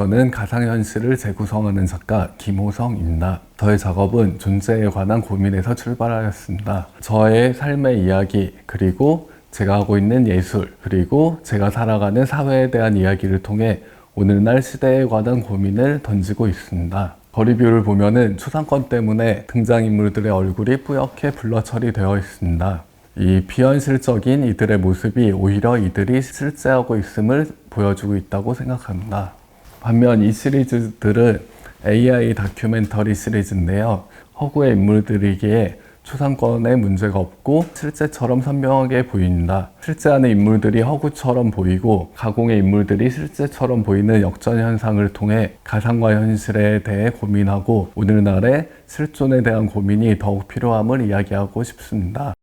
저는 가상현실을 재구성하는 작가 김호성입니다. 저의 작업은 존재에 관한 고민에서 출발하였습니다. 저의 삶의 이야기, 그리고 제가 하고 있는 예술, 그리고 제가 살아가는 사회에 대한 이야기를 통해 오늘날 시대에 관한 고민을 던지고 있습니다. 거리뷰를 보면은 초상권 때문에 등장인물들의 얼굴이 뿌옇게 블러 처리되어 있습니다. 이 비현실적인 이들의 모습이 오히려 이들이 실제하고 있음을 보여주고 있다고 생각합니다. 반면 이 시리즈들은 AI 다큐멘터리 시리즈인데요. 허구의 인물들이기에 초상권에 문제가 없고 실제처럼 선명하게 보인다. 실제 안의 인물들이 허구처럼 보이고 가공의 인물들이 실제처럼 보이는 역전 현상을 통해 가상과 현실에 대해 고민하고 오늘날의 실존에 대한 고민이 더욱 필요함을 이야기하고 싶습니다.